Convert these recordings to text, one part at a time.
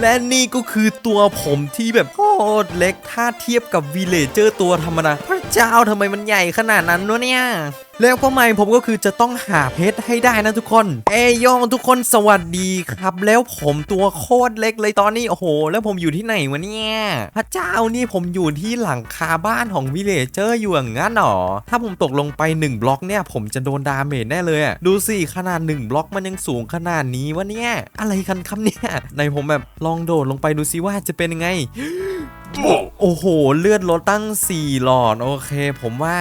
และนี่ก็คือตัวผมที่แบบโคตรเล็กถ้าเทียบกับวีเลเจอร์ตัวธรรมดาพระเจ้าทำไมมันใหญ่ขนาดนั้นวะเนี่ย แล้วเป้าหมายผมก็คือจะต้องหาเพชรให้ได้นะทุกคน เอ้ยโยงทุกคนสวัสดีครับ แล้วผมตัวโคตรเล็กเลยตอนนี้โอ้โห แล้วผมอยู่ที่ไหนวะเนี่ย พระเจ้านี่ผมอยู่ที่หลังคาบ้านของวิเลเจอร์อยู่อย่างนั้นหรอ ถ้าผมตกลงไป 1 บล็อกเนี่ย ผมจะโดนดาเมจแน่เลยอะดูสิขนาด 1 บล็อกมันยังสูงขนาดนี้วะเนี่ย อะไรกันครับเนี่ยในผมแบบลองโดดลงไปดูซิว่าจะเป็นยังไงโอ้โห เลือดลดตั้ง 4 หลอด โอเค ผมว่า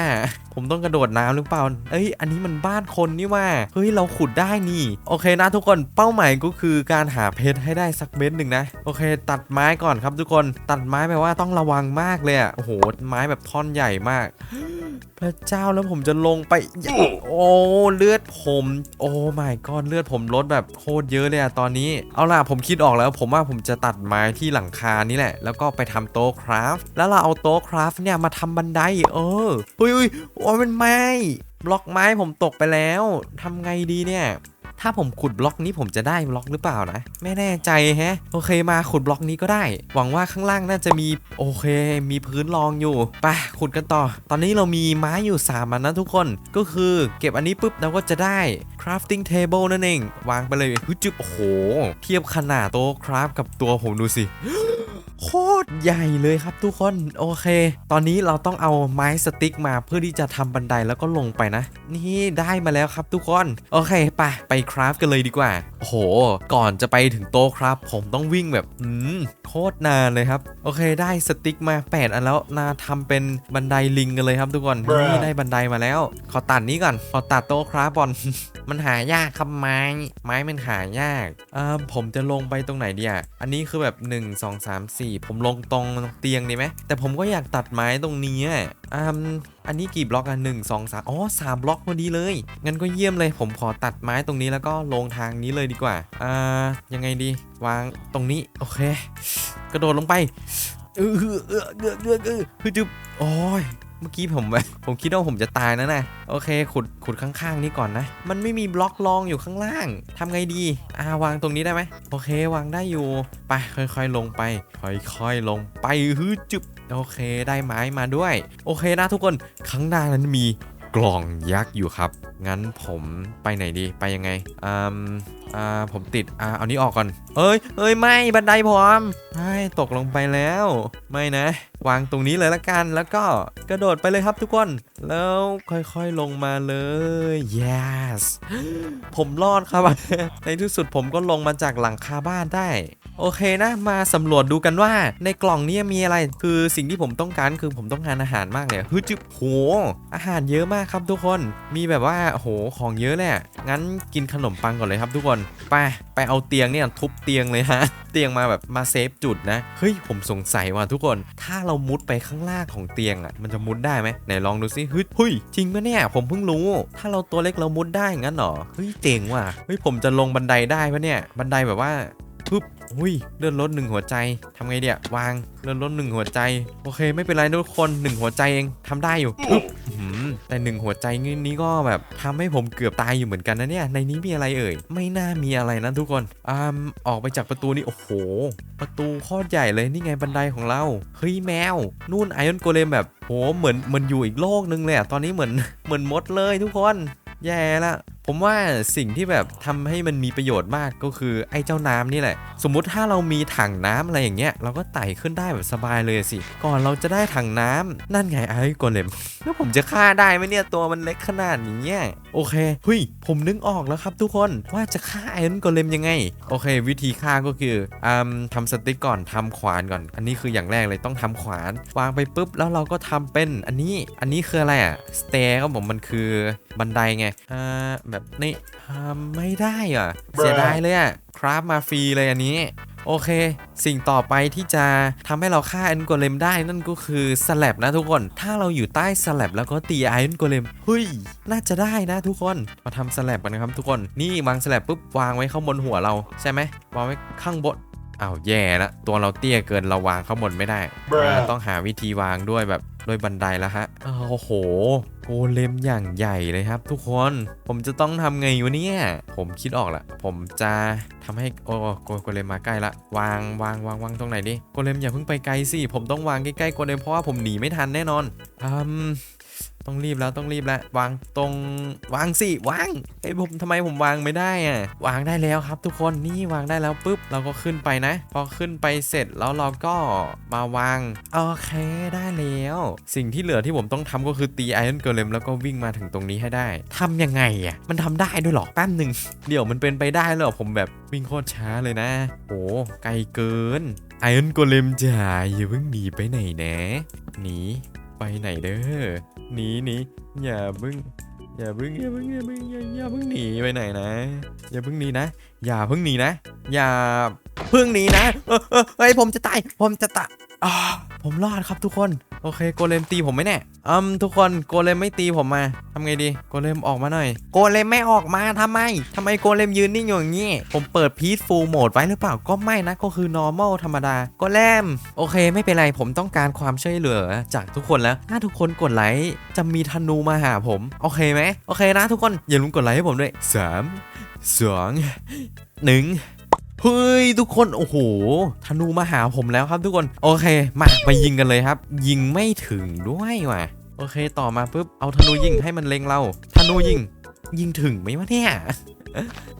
ผมต้องกระโดดน้ำหรือเปล่า เอ้ย อันนี้มันบ้านคนนี่ว่า เฮ้ย เราขุดได้นี่ โอเคนะทุกคน เป้าหมายก็คือการหาเพชรให้ได้สักเม็ดหนึ่งนะ โอเค ตัดไม้ก่อนครับทุกคน ตัดไม้แปลว่าต้องระวังมากเลยอะโอ้โห ไม้แบบท่อนใหญ่มาก พระเจ้าแล้วผมจะลงไป โอ้ เลือดผม โอ้ my god เลือดผมลดแบบโคตรเยอะเลยอะตอนนี้ เอาล่ะ ผมคิดออกแล้ว ผมว่าผมจะตัดไม้ที่หลังคานี่แหละ แล้วก็ไปทำโต๊ะคราฟ แล้วเราเอาโต๊ะคราฟเนี่ยมาทำบันได เออเฮ้ยเฮ้ยโอ้ยมันไม้บล็อกไม้ผมตกไปแล้วทำไงดีเนี่ยถ้าผมขุดบล็อกนี้ผมจะได้บล็อกหรือเปล่านะ ไม่แน่ใจแฮะ โอเคมาขุดบล็อกนี้ก็ได้ หวังว่าข้างล่างน่าจะมีโอเค มีพื้นรองอยู่ไปขุดกันต่อ ตอนนี้เรามีไม้อยู่3อันนะทุกคนก็คือเก็บอันนี้ปุ๊บเราก็จะได้ crafting table นั่นเอง วางไปเลยฮึจึบโอ้โห เทียบขนาดโต๊ะคราฟกับตัวผมดูสิ โคตรใหญ่เลยครับทุกคนโอเค ตอนนี้เราต้องเอาไม้สติ๊กมาเพื่อที่จะทำบันไดแล้วก็ลงไปนะ นี่ได้มาแล้วครับทุกคน โอเคไปไปคราฟกันเลยดีกว่า โอ้โห ก่อนจะไปถึงโต๊ะครับ ผมต้องวิ่งแบบอืมโคตรนานเลยครับ โอเคได้สติ๊กมา 8 อันแล้วนาทำเป็นบันไดลิงกันเลยครับทุกคนนี่ได้บันไดมาแล้ว ขอตัดนี้ก่อน ขอตัดโต๊ะครับก่อนมันหายากครับไม้ ไม้มันหายากอ่าผมจะลงไปตรงไหนดีอะอันนี้คือแบบ 1 2 3 4 ผมลงตรงเตียงดีไหมแต่ผมก็อยากตัดไม้ตรงนี้อะอ่าอันนี้กี่บล็อกอะหนึ่งสองสามอ๋อสามบล็อกพอดีเลย งั้นก็เยี่ยมเลย ผมขอตัดไม้ตรงนี้แล้วก็ลงทางนี้เลยดีกว่า อ่า ยังไงดี วางตรงนี้ โอเค กระโดดลงไป เออเออเออเออเออเออคือจุบโอ้ย เมื่อกี้ผมผมคิดว่าผมจะตายนะนะโอเค ขุดขุดข้างๆนี้ก่อนนะ มันไม่มีบล็อกรองอยู่ข้างล่างทำไงดีอ่าวางตรงนี้ได้ไหมโอเควางได้อยู่ไปค่อยๆลงไป ค่อยๆลงไปฮึจุบโอเคได้ไม้มาด้วย โอเคนะทุกคนข้างหน้านั้นมีกล่องยักษ์อยู่ครับ งั้นผมไปไหนดี ไปยังไงอืม อ่าผมติดอ่าเอานี้ออกก่อน เอ้ยเอ้ยไม่บันไดผมใช่ตกลงไปแล้ว ไม่นะ วางตรงนี้เลยละกัน แล้วก็กระโดดไปเลยครับทุกคน แล้วค่อยๆลงมาเลย yes ผมรอดครับ ในที่สุดผมก็ลงมาจากหลังคาบ้านได้ โอเคนะ มาสำรวจดูกันว่า ในกล่องนี้มีอะไร คือสิ่งที่ผมต้องการคือผมต้องการอาหารมากเลยฮึจึบโห อาหารเยอะมากครับทุกคน มีแบบว่าโหของเยอะเละงั้นกินขนมปังก่อนเลยครับทุกคนไปไปเอาเตียงเนี่ยทุบเตียงเลยฮะ เตียงมาแบบมาเซฟจุดนะ เฮ้ยผมสงสัยว่าทุกคน ถ้าเรามุดไปข้างล่างของเตียงอะ มันจะมุดได้ไหมไหนลองดูสิเฮ้ยเฮ้ยจริงปะเนี่ย ผมเพิ่งรู้ ถ้าเราตัวเล็กเรามุดได้งั้นเหรอ เฮ้ยเจ๋งว่ะ เฮ้ยผมจะลงบันไดได้ปะเนี่ย บันไดแบบว่าปึ๊บอุ้ยเลื่อนรถหนึ่งหัวใจทำไงเดียววางเลื่อนรถหนึ่งหัวใจ โอเค ไม่เป็นไรทุกคนหนึ่งหัวใจเองทำได้อยู่ปึ๊บ แต่หนึ่งหัวใจนี้ก็แบบทำให้ผมเกือบตายอยู่เหมือนกันนะเนี่ยในนี้มีอะไรเอ่ย ไม่น่ามีอะไรนะทุกคนอ่าออกไปจากประตูนี้โอ้โห ประตูโคตรใหญ่เลยนี่ไงบันไดของเราเฮ้ยแมวนู่นไอออนโกเลมแบบโหเหมือนเหมือนอยู่อีกโลกนึงเลยอะตอนนี้เหมือนเหมือนมดเลยทุกคนแย่ละ ผมว่าสิ่งที่แบบทำให้มันมีประโยชน์มากก็คือไอ้เจ้าน้ำนี่แหละ สมมุติถ้าเรามีถังน้ำอะไรอย่างเงี้ยเราก็ไต่ขึ้นได้แบบสบายเลยสิ ก่อนเราจะได้ถังน้ำนั่นไงไอ้โกเลมแล้วผมจะฆ่าได้ไหมเนี่ยตัวมันเล็กขนาดนี้โอเคเฮ้ยผมนึกออกแล้วครับทุกคนว่าจะฆ่าไอรอนโกเลมยังไง โอเค วิธีฆ่าก็คืออืมทำสติ๊กก่อนทำขวานก่อน อันนี้คืออย่างแรกเลยต้องทำขวาน วางไปปุ๊บแล้วเราก็ทำเป็นอันนี้อันนี้คืออะไรอะสเตร์ครับผมมันคือ บันไดไง อ่า แบบนี้ทำไม่ได้อะ เสียดายเลยอะ คราฟมาฟรีเลยอันนี้ โอเค สิ่งต่อไปที่จะทำให้เราฆ่าไอรอนโกเลมได้นั่นก็คือสแลบนะทุกคน ถ้าเราอยู่ใต้สแลบแล้วก็ตีไอรอนโกเลมเฮ้ย น่าจะได้นะทุกคน มาทำสแลบกันนะครับทุกคน นี่วางสแลบปุ๊บวางไว้ข้างบนหัวเราใช่ไหมวางไว้ข้างบน อ้าวแย่ละตัวเราเตี้ยเกินเราวางข้างบนไม่ได้ Bruh อ่าต้องหาวิธีวางด้วยแบบด้วยบันไดแล้วฮะอ้าวโอ้โหโกเลมอย่างใหญ่เลยครับ ทุกคนผมจะต้องทำไงวะเนี่ยผมคิดออกละผมจะทำให้โอ้โกโกเลมมาใกล้ละวางวางวางวางตรงไหนดิโกเลมอย่าเพิ่งไปไกลสิผมต้องวางใกล้ๆโกเลมเพราะว่าผมหนีไม่ทันแน่นอนอืม ต้องรีบแล้วต้องรีบแล้ววางตรงวางสิวางไอ้ยผมทำไมผมวางไม่ได้อะวางได้แล้วครับ ทุกคนนี่วางได้แล้วปุ๊บเราก็ขึ้นไปนะ พอขึ้นไปเสร็จแล้วเราก็มาวางโอเคได้แล้ว สิ่งที่เหลือที่ผมต้องทำก็คือตีไอรอนเกเลมแล้วก็วิ่งมาถึงตรงนี้ให้ได้ทำยังไงอะมันทำได้ด้วยหรอแป๊บหนึ่งเดี๋ยวมันเป็นไปได้หรอผมแบบวิ่งโคตรช้าเลยนะโอ้ไกลเกินไอรอนโกเลมจ๋าอย่าเพิ่งหนีไปไหนนะหนีไปไหนเด้อ หนีหนีอย่าพึ่งอย่าพึ่งอย่าพึ่งอย่าพึ่งอย่าอย่าเพิ่งหนีไปไหนนะ อย่าพึ่งหนีนะ อย่าพึ่งหนีนะ อย่าพึ่งหนีนะเออเออเฮ้ยผมจะตายผมจะตายผมรอดครับทุกคน โอเคโกเลมตีผมไหมเนี่ยอืมทุกคนโกเลมไม่ตีผมมาทำไงดีโกเลมออกมาหน่อย โกเลมไม่ออกมาทำไมทำไมโกเลมยืนนิ่งอยู่อย่างนี้ ผมเปิดพีซฟูลโหมดไว้หรือเปล่าก็ไม่นะก็คือ normal ธรรมดาโกเลมโอเค ไม่เป็นไรผมต้องการความช่วยเหลือจากทุกคนแล้วถ้าทุกคนกดไลค์จะมีธนูมาหาผม โอเคไหมโอเคนะทุกคนอย่าลืมกดไลค์ให้ผมด้วยสามสองหนึ่ง เฮ้ยทุกคนโอ้โหธนูมาหาผมแล้วครับทุกคนโอเค มาไปยิงกันเลยครับ ยิงไม่ถึงด้วยว่ะโอเคต่อมาปุ๊บเอาธนูยิงให้มันเล็งเราธนูยิงยิงถึงไหมวะเนี่ย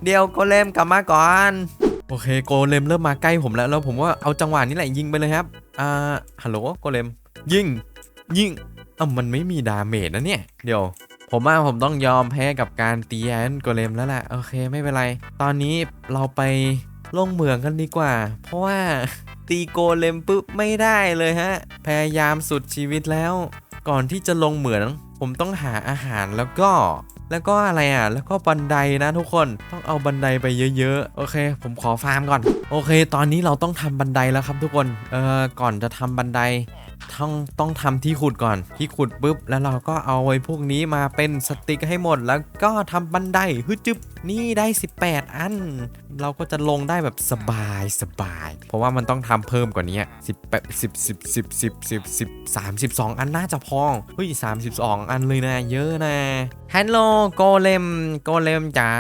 เดี๋ยวโกเลมกลับมาก่อนโอเคโกเลมเริ่มมาใกล้ผมแล้วแล้วผมว่าเอาจังหวะนี้แหละยิงไปเลยครับอ่าฮัลโหลโกเลม ยิงยิงอะมันไม่มีดาเมจนะเนี่ยเดี๋ยวผมว่าผมต้องยอมแพ้กับการตีแอนโกเลมแล้วแหละโอเคไม่เป็นไร ตอนนี้เราไป ลงเหมืองกันดีกว่า เพราะว่าตีโกเลมปุ๊บไม่ได้เลยฮะ พยายามสุดชีวิตแล้ว ก่อนที่จะลงเหมืองผมต้องหาอาหารแล้วก็ แล้วก็อะไรอะ แล้วก็บันไดนะทุกคนต้องเอาบันไดไปเยอะๆ โอเค ผมขอฟาร์มก่อน โอเค ตอนนี้เราต้องทำบันไดแล้วครับทุกคน เอ่อ ก่อนจะทำบันได ต้องต้องทำที่ขุดก่อน ที่ขุดปุ๊บ แล้วเราก็เอาไอ้พวกนี้มาเป็นสติ๊กให้หมด แล้วก็ทำบันไดฮึจึบนี่ได้ 18 อัน เราก็จะลงได้แบบสบายสบาย เพราะว่ามันต้องทำเพิ่มกว่านี้18 10 10 10 10 10 10 32อันน่าจะพอเฮ้ย32อันเลยนะ เยอะนะฮัลโหลโกเลมโกเลมจ๋า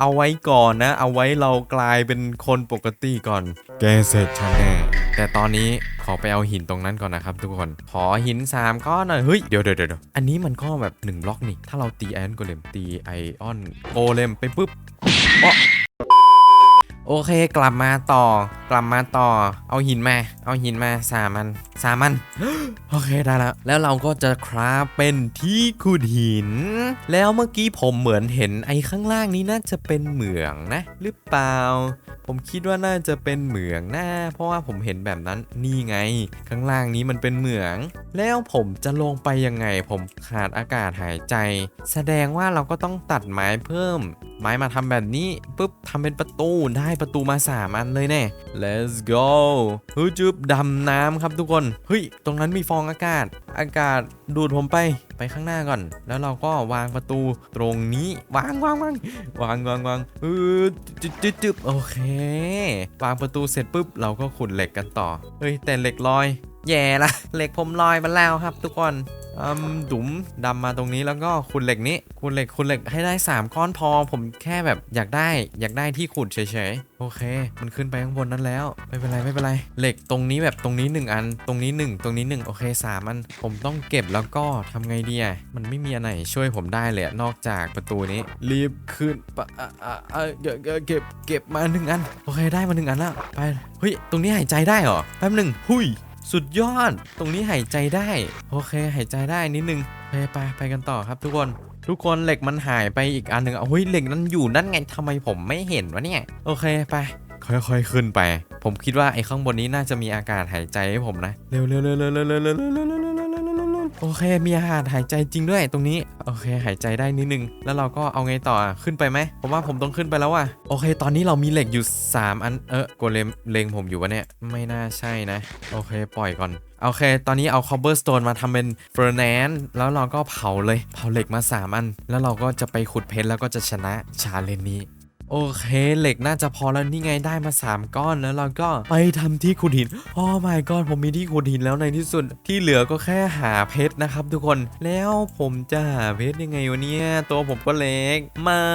เอาไว้ก่อนนะ เอาไว้เรากลายเป็นคนปกติก่อน แกเสร็จฉันแน่แต่ตอนนี้ขอไปเอาหินตรงนั้นก่อนนะครับทุกคน ขอหิน3ก้อนหน่อย เฮ้ย เดี๋ยวเดี๋ยวเดี๋ยวอันนี้มันก็แบบ1บล็อกนี่ ถ้าเราตีไอออนโกเลมตีไอออนโกเลมไปปุ๊บอ๊ะ โอเคกลับมาต่อกลับมาต่อ เอาหินมา เอาหินมาสามันสามันโอเคได้แล้ว แล้วเราก็จะคราฟเป็นที่ขุดหิน แล้วเมื่อกี้ผมเหมือนเห็นไอ้ข้างล่างนี้น่าจะเป็นเหมืองนะ หรือเปล่า ผมคิดว่าน่าจะเป็นเหมืองนะเพราะว่าผมเห็นแบบนั้นนี่ไง ข้างล่างนี้มันเป็นเหมือง แล้วผมจะลงไปยังไง ผมขาดอากาศหายใจ แสดงว่าเราก็ต้องตัดไม้เพิ่ม ไม้มาทำแบบนี้ปุ๊บทำเป็นประตูได้ประตูมาสามอันเลยแน่ let's go เฮ้ยจุบดำน้ำครับทุกคน เฮ้ย ตรงนั้นมีฟองอากาศ อากาศดูดผมไป ไปข้างหน้าก่อน แล้วเราก็วางประตูตรงนี้ วางวางวางวางวางวางเออจึ๊บจึ๊บจึ๊บโอเค วางประตูเสร็จปุ๊บ เราก็ขุดเหล็กกันต่อ เฮ้ย แต่เหล็กลอย แย่ละเหล็กผมลอยมาแล้วครับ ทุกคนอืมดุ๋มดำมาตรงนี้แล้วก็ขุดเหล็กนี้ขุดเหล็กขุดเหล็กให้ได้ 3 ก้อนพอ ผมแค่แบบอยากได้อยากได้ที่ขุดเฉยๆ โอเค มันขึ้นไปข้างบนนั้นแล้ว ไม่เป็นไรไม่เป็นไร เหล็กตรงนี้แบบตรงนี้ 1 อัน ตรงนี้ 1 ตรงนี้ 1 โอเค3อัน ผมต้องเก็บแล้วก็ทำไงดีอะมันไม่มีอันไหนช่วยผมได้เลยนอกจากประตูนี้ รีบขึ้นปะอะอะอะเก็บเก็บมาหนึ่งอัน โอเคได้มาหนึ่งอันแล้วไปเฮ้ยตรงนี้หายใจได้เหรอแป๊บหนึ่งหุย สุดยอด ตรงนี้หายใจได้ โอเค หายใจได้นิดนึงไปไปไปกันต่อครับทุกคน ทุกคนเหล็กมันหายไปอีกอันหนึ่งเฮ้ยเหล็กนั้นอยู่นั่นไงทำไมผมไม่เห็นวะเนี่ย โอเคไป ค่อยๆขึ้นไป ผมคิดว่าไอ้ข้างบนนี้น่าจะมีอากาศหายใจให้ผมนะ เร็วเร็วเร็ว โอเค มีอากาศหายใจจริงด้วยตรงนี้ โอเค หายใจได้นิดนึง แล้วเราก็เอาไงต่อขึ้นไปไหม ผมว่าผมต้องขึ้นไปแล้วว่ะโอเค ตอนนี้เรามีเหล็กอยู่ 3 อัน เออโกเลมเลงผมอยู่วะเนี่ย ไม่น่าใช่นะ โอเค ปล่อยก่อน โอเค ตอนนี้เอา cobblestone มาทำเป็น furnace แล้วเราก็เผาเลย เผาเหล็กมา 3 อัน แล้วเราก็จะไปขุดเพชรแล้วก็จะชนะชาเลนนี้ โอเค เหล็กน่าจะพอแล้วนี่ไงได้มา 3 ก้อนแล้วเราก็ไปทำที่ขุดหินโอ้ my god ผมมีที่ขุดหินแล้วในที่สุด ที่เหลือก็แค่หาเพชรนะครับ ทุกคนแล้วผมจะหาเพชรยังไงวะเนี่ยตัวผมก็เล็กไม่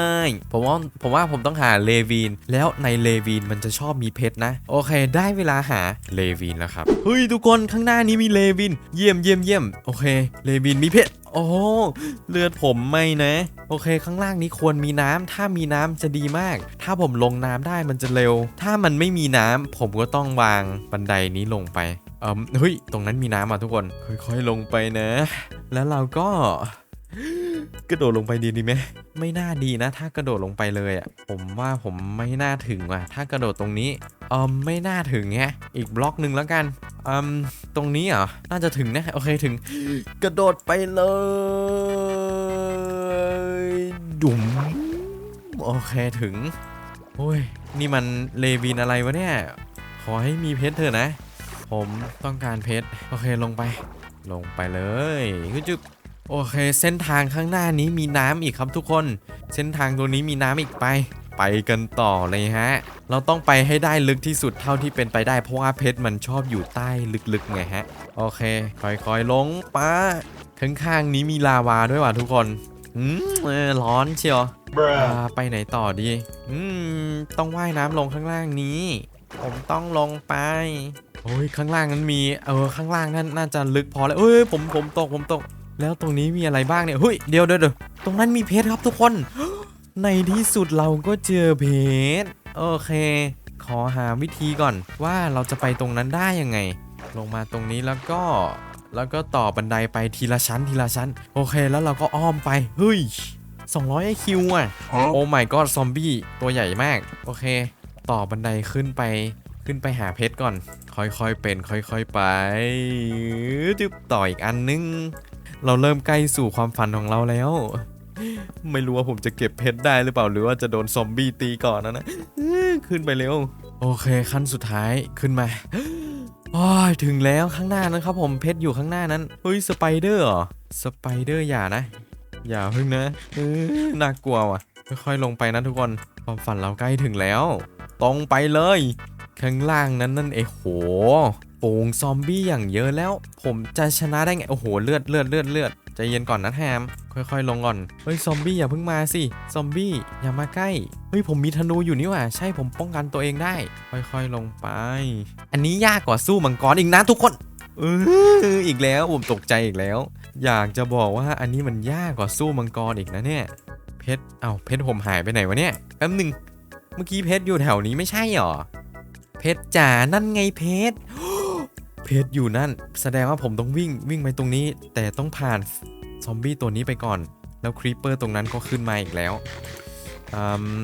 ผมว่าผมว่าผมต้องหาเลวีน แล้วในเลวีนมันจะชอบมีเพชรนะ โอเค ได้เวลาหาเลวีนแล้วครับเฮ้ยทุกคนข้างหน้านี้มีเลวีนเยี่ยมเยี่ยมเยี่ยมโอเค เลวีนมีเพชร โอ้เลือดผมไม่นะ โอเค ข้างล่างนี้ควรมีน้ำถ้ามีน้ำจะดีมาก ถ้าผมลงน้ำได้มันจะเร็ว ถ้ามันไม่มีน้ำผมก็ต้องวางบันไดนี้ลงไปเออเฮ้ยตรงนั้นมีน้ำอะทุกคน ค่อยๆลงไปนะ แล้วเราก็กระโดดลงไปดีดีไหมไม่น่าดีนะ ถ้ากระโดดลงไปเลยอะผมว่าผมไม่น่าถึงว่ะ ถ้ากระโดดตรงนี้เออไม่น่าถึงแฮะอีกบล็อกหนึ่งแล้วกัน อืมตรงนี้เหรอ น่าจะถึงนะ โอเคถึง กระโดดไปเลย ดุ๋มโอเคถึง โอ้ย นี่มันเลวินอะไรวะเนี่ย ขอให้มีเพชรเถอะนะ ผมต้องการเพชร โอเคลงไป ลงไปเลยก็จุบโอเค เส้นทางข้างหน้านี้มีน้ำอีกครับทุกคน เส้นทางตรงนี้มีน้ำอีกไป ไปกันต่อเลยฮะ เราต้องไปให้ได้ลึกที่สุดเท่าที่เป็นไปได้เพราะว่าเพชรมันชอบอยู่ใต้ลึกๆไงฮะ โอเค ค่อยๆลงป้าข้างๆนี้มีลาวาด้วยว่ะทุกคนอืมเออร้อนเชียวอ่าไปไหนต่อดีอืมต้องว่ายน้ำลงข้างล่างนี้ ผมต้องลงไปโอ้ยข้างล่างนั้นมีเออข้างล่างนั่นน่าจะลึกพอแล้วเอ้ยผมผมตกผมตก แล้วตรงนี้มีอะไรบ้างเนี่ยเฮ้ยเดี๋ยวเดี๋ยวเดี๋ยวตรงนั้นมีเพชรครับทุกคน ในที่สุดเราก็เจอเพชรโอเค ขอหาวิธีก่อนว่าเราจะไปตรงนั้นได้ยังไง ลงมาตรงนี้แล้วก็แล้วก็ต่อบันไดไปทีละชั้นทีละชั้น โอเคแล้วเราก็อ้อมไป เฮ้ย 200 IQ อะ โอ้ my god ซอมบี้ตัวใหญ่มาก โอเค ต่อบันไดขึ้นไปขึ้นไปหาเพชรก่อน ค่อยๆเป็น ค่อยๆไปจึบต่ออีกอันนึง เราเริ่มใกล้สู่ความฝันของเราแล้ว ไม่รู้ว่าผมจะเก็บเพชรได้หรือเปล่าหรือว่าจะโดนซอมบี้ตีก่อนนะนะขึ้นไปเร็ว โอเคขั้นสุดท้ายขึ้นมาโอ้ยถึงแล้วข้างหน้านั้นครับผมเพชรอยู่ข้างหน้านั้นเฮ้ยสไปเดอร์เหรอสไปเดอร์อย่านะ อย่าเพิ่งนะเออน่ากลัวว่ะค่อยๆลงไปนะทุกคนความฝันเราใกล้ถึงแล้วตรงไปเลย ข้างล่างนั้นนั่นเองโห โป่งซอมบี้อย่างเยอะแล้ว ผมจะชนะได้ไง โอ้โห เลือดเลือดเลือดเลือดใจเย็นก่อนนะแฮม ค่อยๆ ลงก่อน เฮ้ย ซอมบี้อย่าเพิ่งมาสิ ซอมบี้อย่ามาใกล้ เฮ้ย ผมมีธนูอยู่นี่หว่าใช่ผมป้องกันตัวเองได้ ค่อยๆ ลงไป อันนี้ยากกว่าสู้มังกรอีกนะทุกคนเอออีกแล้วผมตกใจอีกแล้ว อยากจะบอกว่าอันนี้มันยากกว่าสู้มังกรอีกนะเนี่ย เพชร เอ้าเพชรผมหายไปไหนวะเนี่ย แป๊บหนึ่งเมื่อกี้เพชรอยู่แถวนี้ไม่ใช่หรอ เพชรจ๋า นั่นไงเพชร เพชรอยู่นั่น แสดงว่าผมต้องวิ่งวิ่งไปตรงนี้ แต่ต้องผ่านซอมบี้ตัวนี้ไปก่อน แล้วครีปเปอร์ตรงนั้นก็ขึ้นมาอีกแล้วอืม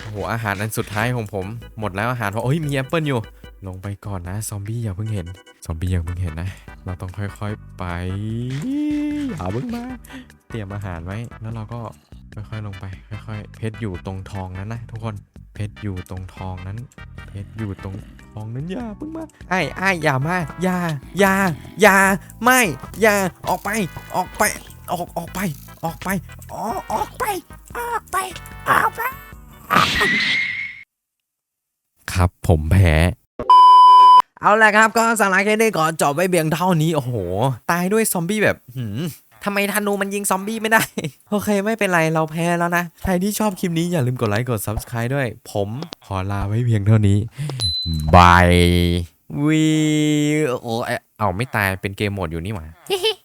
โอ้โหอาหารอันสุดท้ายของผม หมดแล้วอาหารเพราะโอ้ยมีแอปเปิลอยู่ ลงไปก่อนนะซอมบี้อย่าเพิ่งเห็น ซอมบี้อย่าเพิ่งเห็นนะ เราต้องค่อยๆไปอย่าเพิ่งมา เตรียมอาหารไว้ แล้วเราก็ ค่อยๆลงไป ค่อยๆ เพชรอยู่ตรงทองนั้นนะทุกคน เพชรอยู่ตรงทองนั้น เพชรอยู่ตรงทองนั้นอย่าเพิ่งมาไอ้ไอ้ยอย่ามาอย่าอย่าอย่าไม่อย่าออกไป ออกไป ออกออกไป ออกไปออกออกไป ออกไป ออกไป ครับผมแพ้เอาละครับก็สาระแค่นี้ก่อนจบไปเบียงเท่านี้ โอ้โห ตายด้วยซอมบี้แบบหืม ทำไมธนูมันยิงซอมบี้ไม่ได้ โอเคไม่เป็นไรเราแพ้แล้วนะ ใครที่ชอบคลิปนี้อย่าลืมกดไลค์กด Subscribe ด้วย ผมขอลาไว้เพียงเท่านี้บายวีโอ้เอ้าไม่ตายเป็นเกมโหมดอยู่นี่หว่า